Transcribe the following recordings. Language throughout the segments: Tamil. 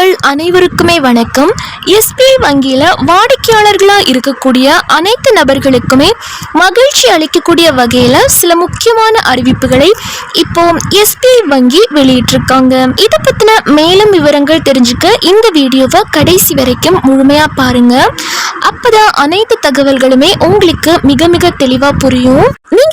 மக்கள் அனைவருக்குமே வணக்கம். எஸ்பிஐ வங்கியில் வாடிக்கையாளர்களாக இருக்கக்கூடிய அனைத்து நபர்களுக்குமே மகிழ்ச்சி அளிக்கக்கூடிய வகையில் சில முக்கியமான அறிவிப்புகளை இப்போ எஸ்பிஐ வங்கி வெளியிட்டிருக்காங்க. இதை பற்றின மேலும் விவரங்கள் தெரிஞ்சுக்க இந்த வீடியோவை கடைசி வரைக்கும் முழுமையாக பாருங்க. அப்போதான் அனைத்து தகவல்களுமே உங்களுக்கு மிக மிக தெளிவாக புரியும்.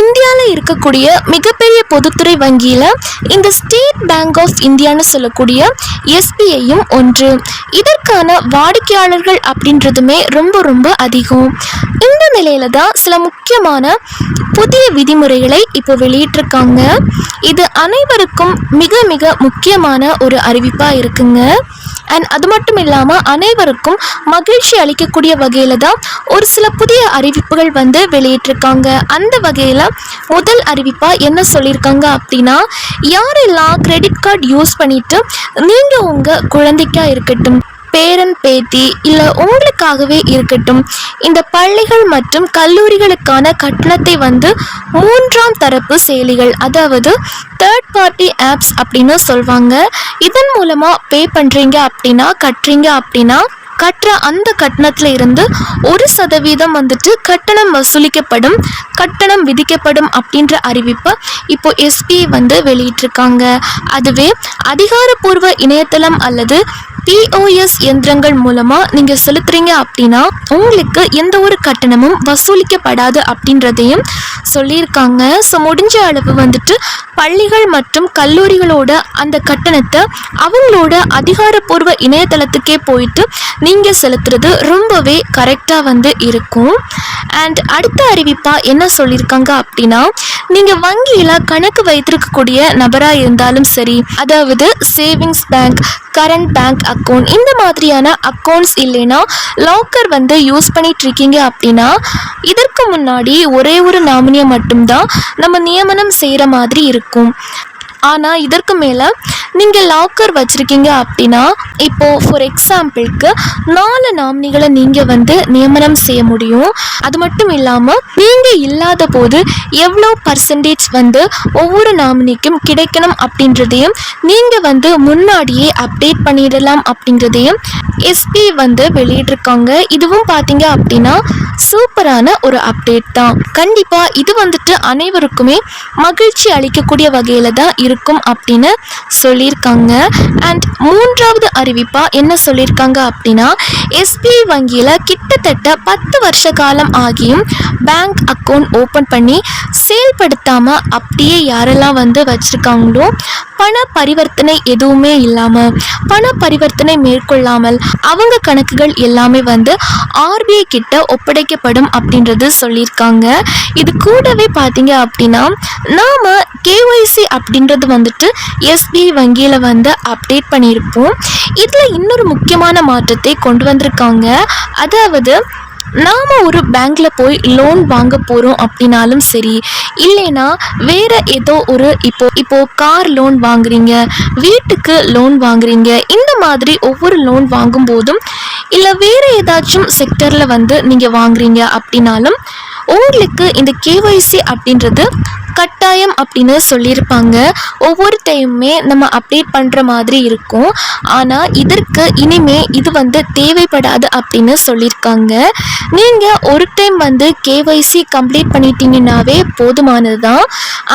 இந்தியாவில் இருக்கக்கூடிய மிகப்பெரிய பொதுத்துறை வங்கியில் இந்த ஸ்டேட் பேங்க் ஆஃப் இந்தியான்னு சொல்லக்கூடிய எஸ்பிஐயும் ஒன்று. இதற்கான வாடிக்கையாளர்கள் அப்படின்றதுமே ரொம்ப ரொம்ப அதிகம். இந்த நிலையில தான் சில முக்கியமான புதிய விதிமுறைகளை இப்போ வெளியிட்டிருக்காங்க. இது அனைவருக்கும் மிக மிக முக்கியமான ஒரு அறிவிப்பாக இருக்குங்க. அண்ட் அது மட்டும் இல்லாமல் அனைவருக்கும் மகிழ்ச்சி அளிக்கக்கூடிய வகையில் தான் ஒரு சில புதிய அறிவிப்புகள் வந்து வெளியிட்டிருக்காங்க. அந்த வகையில் முதல் அறிவிப்பாக என்ன சொல்லியிருக்காங்க அப்படின்னா யாரெல்லாம் கிரெடிட் கார்டு யூஸ் பண்ணிவிட்டு நீங்கள் உங்கள் குழந்தைக்காக இருக்கட்டும் பேரன் பேத்தி இல்லை உங்களுக்காகவே இருக்கட்டும் இந்த பள்ளிகள் மற்றும் கல்லூரிகளுக்கான கட்டணத்தை வந்து மூன்றாம் தரப்பு செயலிகள் அதாவது தேர்ட் பார்ட்டி ஆப்ஸ் அப்படின்னு சொல்லுவாங்க இதன் மூலமாக பே பண்ணுறீங்க அப்படின்னா கட்டுறீங்க அப்படின்னா கட்டுற அந்த கட்டணத்துல இருந்து ஒரு சதவீதம் வந்துட்டு கட்டணம் வசூலிக்கப்படும் கட்டணம் விதிக்கப்படும் அப்படின்ற அறிவிப்பை இப்போ எஸ்பிஐ வந்து வெளியிட்டிருக்காங்க. அதுவே அதிகாரப்பூர்வ இணையதளம் அல்லது பிஓஎஸ் இயந்திரங்கள் மூலமாக நீங்கள் செலுத்துறீங்க அப்படின்னா உங்களுக்கு எந்த ஒரு கட்டணமும் வசூலிக்கப்படாது அப்படின்றதையும் சொல்லியிருக்காங்க. ஸோ முடிஞ்ச அளவு வந்துட்டு பள்ளிகள் மற்றும் கல்லூரிகளோட அந்த கட்டணத்தை அவங்களோட அதிகாரப்பூர்வ இணையதளத்துக்கே போயிட்டு நீங்கள் செலுத்துறது ரொம்பவே கரெக்டாக வந்து இருக்கும். அண்ட் அடுத்த அறிவிப்பாக என்ன சொல்லியிருக்காங்க அப்படின்னா நீங்கள் வங்கியில் கணக்கு வைத்திருக்கக்கூடிய நபராக இருந்தாலும் சரி அதாவது savings bank current bank account இந்த மாதிரியான அக்கௌண்ட்ஸ் இல்லைன்னா லாக்கர் வந்து யூஸ் பண்ணிகிட்ருக்கீங்க இருக்கீங்க அப்படின்னா இதற்கு முன்னாடி ஒரே ஒரு நாமினியை மட்டும்தான் நம்ம நியமனம் செய்கிற மாதிரி இருக்கும். ஆனால் இதற்கு மேலே நீங்கள் லாக்கர் வச்சுருக்கீங்க அப்படின்னா இப்போது ஃபார் எக்ஸாம்பிளுக்கு நாலு நாமினிகளை நீங்கள் வந்து நியமனம் செய்ய முடியும். அது மட்டும் இல்லாமல் நீங்கள் இல்லாத போது எவ்வளோ பர்சன்டேஜ் வந்து ஒவ்வொரு நாமினிக்கும் கிடைக்கணும் அப்படின்றதையும் நீங்கள் வந்து முன்னாடியே அப்டேட் பண்ணிடலாம் அப்படின்றதையும் எஸ்பி வந்து வெளியிட்டிருக்காங்க. இதுவும் பார்த்தீங்க அப்படின்னா சூப்பரான ஒரு அப்டேட் தான். கண்டிப்பாக இது வந்துட்டு அனைவருக்குமே மகிழ்ச்சி அளிக்கக்கூடிய வகையில் தான் இருக்கும் அப்படின்னு சொல்லியிருக்காங்க. அண்ட் மூன்றாவது அறிவிப்பாக என்ன சொல்லியிருக்காங்க அப்படின்னா எஸ்பிஐ வங்கியில் கிட்டத்தட்ட பத்து வருஷ காலம் ஆகியும் பேங்க் அக்கௌண்ட் ஓப்பன் பண்ணி செயல்படுத்தாமல் அப்படியே யாரெல்லாம் வந்து வச்சுருக்காங்களோ பண பரிவர்த்தனை எதுவுமே இல்லாமல் பண பரிவர்த்தனை மேற்கொள்ளாமல் அவங்க கணக்குகள் எல்லாமே வந்து ஆர்பிஐ கிட்ட ஒப்படைக்கப்படும் அப்படின்றது சொல்லியிருக்காங்க. இது கூடவே பார்த்தீங்க அப்படின்னா நாம் கேஒய்சி அப்படின்றது வந்துட்டு எஸ்பிஐ வங்கியில் வந்து அப்டேட் பண்ணியிருப்போம். இதில் இன்னொரு முக்கியமான மாற்றத்தை கொண்டு வந்திருக்காங்க. அதாவது நாம் ஒரு பேங்க்கில் போய் லோன் வாங்க போகிறோம் அப்படின்னாலும் சரி இல்லைன்னா வேறு ஏதோ ஒரு இப்போ இப்போ கார் லோன் வாங்குறீங்க வீட்டுக்கு லோன் வாங்குறீங்க இந்த மாதிரி ஒவ்வொரு லோன் வாங்கும் போதும் இல்லை வேற ஏதாச்சும் செக்டரில் வந்து நீங்கள் வாங்குறீங்க அப்படின்னாலும் உங்களுக்கு இந்த கேஒய்சி அப்படின்றது கட்டாயம் அப்படின்னு சொல்லியிருப்பாங்க. ஒவ்வொரு டைமுமே நம்ம அப்டேட் பண்ணுற மாதிரி இருக்கும். ஆனால் இதற்கு இனிமே இது வந்து தேவைப்படாது அப்படின்னு சொல்லியிருக்காங்க. நீங்கள் ஒரு டைம் வந்து கேஒய்சி கம்ப்ளீட் பண்ணிட்டீங்கன்னாவே போதுமானது தான்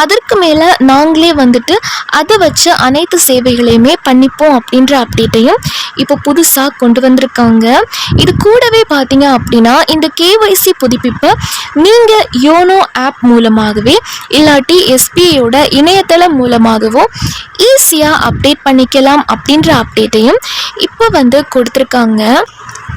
அதற்கு மேலே நாங்களே வந்துட்டு அதை வச்சு அனைத்து சேவைகளையுமே பண்ணிப்போம் அப்படின்ற அப்டேட்டையும் இப்போ புதுசாக கொண்டு வந்திருக்காங்க. இது கூடவே பார்த்தீங்க அப்படின்னா இந்த கேஒய்சி புதுப்பிப்பை நீங்கள் யோனோ ஆப் மூலமாகவே இல்லாட்டி எஸ்பிஐயோட இணையதளம் மூலமாகவும் ஈஸியாக அப்டேட் பண்ணிக்கலாம் அப்படின்ற அப்டேட்டையும் இப்போ வந்து கொடுத்துருக்காங்க.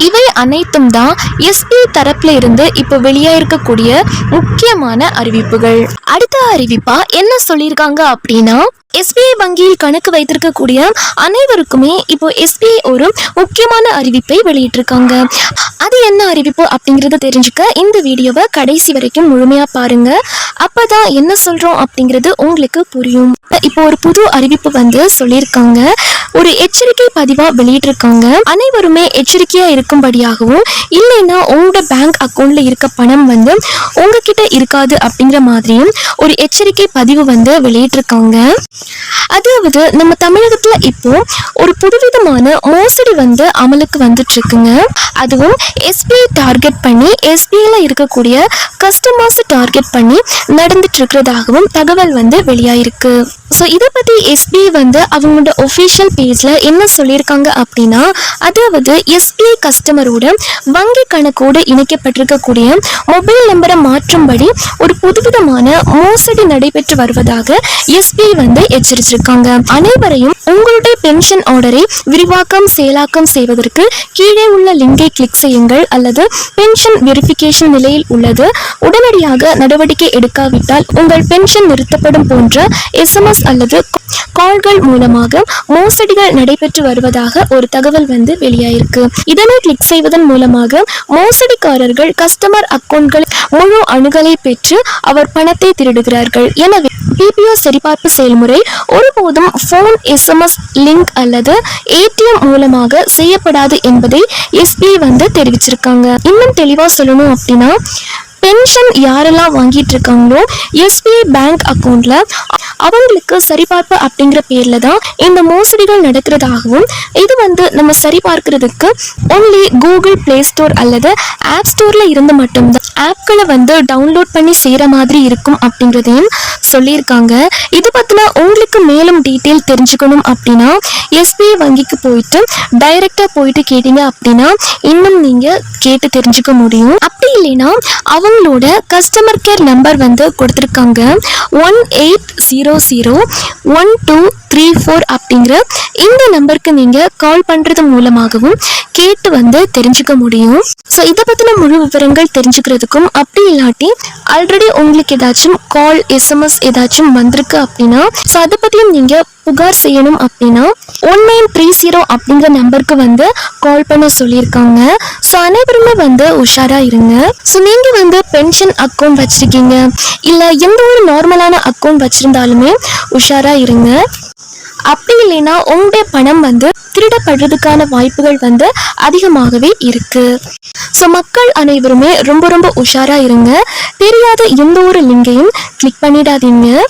இவை அனைத்தும் தான் எஸ்பி தரப்புல இருந்து இப்போ வெளியாயிருக்கக்கூடிய முக்கியமான அறிவிப்புகள். அடுத்த அறிவிப்பா என்ன சொல்லியிருக்காங்க அப்படின்னா எஸ்பிஐ வங்கியில் கணக்கு வைத்திருக்கக்கூடிய அனைவருக்குமே இப்போ எஸ்பிஐ ஒரு முக்கியமான அறிவிப்பை வெளியிட்டிருக்காங்க. என்ன அறிவிப்பு அப்படிங்கிறத தெரிஞ்சுக்க இந்த வீடியோவை கடைசி வரைக்கும் முழுமையாக பாருங்க. அப்போதான் என்ன சொல்கிறோம் அப்படிங்கிறது உங்களுக்கு புரியும். இப்போ ஒரு புது அறிவிப்பு வந்து சொல்லியிருக்காங்க. ஒரு எச்சரிக்கை பதிவாக வெளியிட்டிருக்காங்க. அனைவருமே எச்சரிக்கையாக இருக்கும்படியாகவும் இல்லைன்னா உங்களோட பேங்க் அக்கௌண்ட்ல இருக்க பணம் வந்து உங்ககிட்ட இருக்காது அப்படிங்கிற மாதிரியும் ஒரு எச்சரிக்கை பதிவு வந்து வெளியிட்டிருக்காங்க. அதாவது நம்ம தமிழகத்தில் இப்போ ஒரு புதுவிதமான மோசடி வந்து அமலுக்கு வந்துட்டு இருக்குங்க அதுவும் எஸ்பிஐ டார்கெட் பண்ணி எஸ்பிஐயில் இருக்கக்கூடிய கஸ்டமர்ஸ் டார்கெட் பண்ணி நடந்துட்டு இருக்கிறதாகவும் தகவல் வந்து வெளியாயிருக்கு. ஸோ இதை பற்றி எஸ்பிஐ வந்து அவங்களோட ஒஃபிஷியல் பேஜில் என்ன சொல்லியிருக்காங்க அப்படின்னா அதாவது எஸ்பிஐ கஸ்டமரோட வங்கி கணக்கோடு இணைக்கப்பட்டிருக்கக்கூடிய மொபைல் நம்பரை மாற்றும்படி ஒரு புதுவிதமான மோசடி நடைபெற்று வருவதாக எஸ்பிஐ வந்து எச்சரிச்சிருக்காங்க. அனைவரையும் உங்களுடைய பென்ஷன் ஆர்டரை விரிவாக்கம் செயலாக்கம் செய்வதற்கு கீழே உள்ள லிங்கை கிளிக் செய்யுங்கள் அல்லது பென்ஷன் வெரிஃபிகேஷன் நிலையில் உள்ளது. உடனடியாக நடவடிக்கை எடுக்காவிட்டால் உங்கள் பென்ஷன் நிறுத்தப்படும் போன்ற எஸ்எம்எஸ் அல்லது கால்கள் மூலமாக மோசடிகள் நடைபெற்று வருவதாக ஒரு தகவல் வந்து வெளியாயிருக்கு. இதனை கிளிக் செய்வதன் மூலமாக மோசடிக்காரர்கள் கஸ்டமர் அக்கௌண்ட்கள் முழு அணுகலை பெற்று அவர் பணத்தை திருடுகிறார்கள். எனவே பிபிஓ சரிபார்ப்பு செயல்முறை ஒருபோதும் ஃபோன் எஸ்எம்எஸ் லிங்க் அல்லது ஏடிஎம் மூலமாக செய்யப்படாது என்பதை எஸ்பி வந்து தெரிவிச்சிருக்காங்க. இன்னும் தெளிவா சொல்லணும் அப்படின்னா பென்ஷன் யாரெல்லாம் வாங்கிட்டு இருக்காங்களோ எஸ்பிஐ பேங்க் அக்கௌண்ட்டில் அவங்களுக்கு சரிபார்ப்பு அப்படிங்கிற பேர்ல தான் இந்த மோசடிகள் நடக்கிறதாகவும் இது வந்து நம்ம சரிபார்க்கிறதுக்கு ஒன்லி கூகுள் பிளே ஸ்டோர் அல்லது ஆப் ஸ்டோர்ல இருந்து மட்டும்தான் ஆப்களை வந்து டவுன்லோட் பண்ணி செய்கிற மாதிரி இருக்கும் அப்படிங்கிறதையும் சொல்லியிருக்காங்க. இது பற்றின உங்களுக்கு மேலும் டீட்டெயில் தெரிஞ்சுக்கணும் அப்படின்னா எஸ்பிஐ வங்கிக்கு போயிட்டு டைரக்டா போயிட்டு கேட்டீங்க அப்படின்னா இன்னும் நீங்கள் கேட்டு தெரிஞ்சுக்க முடியும். அப்படி இல்லைன்னா அவங்களோட கஸ்டமர் கேர் நம்பர் வந்து கொடுத்துருக்காங்க. One eight zero zero one two three four அப்படிங்கிற இந்த நம்பருக்கு நீங்கள் கால் பண்ணுறது மூலமாகவும் கேட்டு வந்து தெரிஞ்சுக்க முடியும். ஸோ இதை பற்றின முழு விவரங்கள் தெரிஞ்சுக்கிறதுக்கும் அப்படி இல்லாட்டி ஆல்ரெடி உங்களுக்கு ஏதாச்சும் கால் எஸ்எம்எஸ் ஏதாச்சும் வந்திருக்கு அப்படின்னா ஸோ அதை பற்றியும் நீங்கள் புகார் செய்யணும் அப்படின்னா ஒன் நைன் த்ரீ ஜீரோ அப்படிங்கிற நம்பருக்கு வந்து கால் பண்ண சொல்லியிருக்காங்க. ஸோ அனைவருமே வந்து உஷாராக இருங்க. ஸோ நீங்கள் வந்து பென்ஷன் அக்கௌண்ட் வச்சுருக்கீங்க. இல்லை எந்த ஒரு நார்மலான அக்கௌண்ட் வச்சுருந்தாலுமே உஷாராக இருங்க. அப்படி இல்லைன்னா உங்களுடைய பணம் வந்து திருடப்படுறதுக்கான வாய்ப்புகள் வந்து அதிகமாகவே இருக்கு. ஸோ மக்கள் அனைவருமே ரொம்ப ரொம்ப உஷாரா இருங்க. தெரியாத எந்த ஒரு லிங்கையும் கிளிக் பண்ணிடாதீங்க.